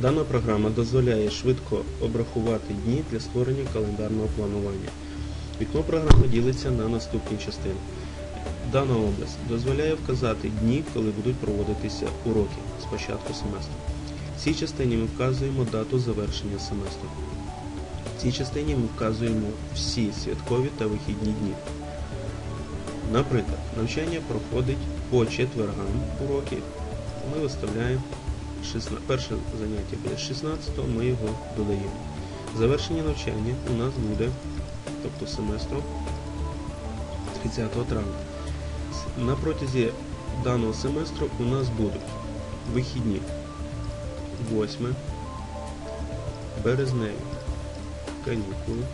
Дана програма дозволяє швидко обрахувати дні для створення календарного планування. Вікно програми ділиться на наступні частини. Дана область дозволяє вказати дні, коли будуть проводитися уроки з початку семестру. В цій частині ми вказуємо дату завершення семестру. В цій частині ми вказуємо всі святкові та вихідні дні. Наприклад, навчання проходить по четвергам уроки. Ми виставляємо 16, перше заняття буде 16, ми його додаємо. Завершення навчання у нас буде, тобто семестру, 30 травня. На протязі даного семестру у нас будуть вихідні 8, березневі, канікули,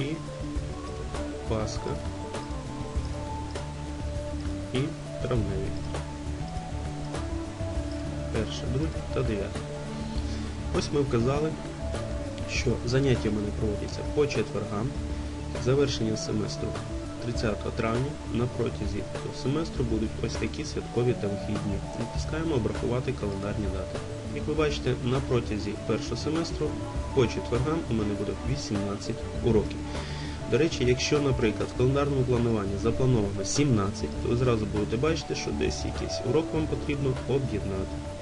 і Пасха і травневі. Перше, друге та дев'яте. Ось ми вказали, що заняття в мене проводяться по четвергам. Завершення семестру 30 травня. На протязі цього семестру будуть ось такі святкові та вихідні. Натискаємо обрахувати календарні дати. Як ви бачите, на протязі першого семестру по четвергам у мене буде 18 уроків. До речі, якщо, наприклад, в календарному плануванні заплановано 17, то ви зразу будете бачити, що десь якийсь урок вам потрібно об'єднати.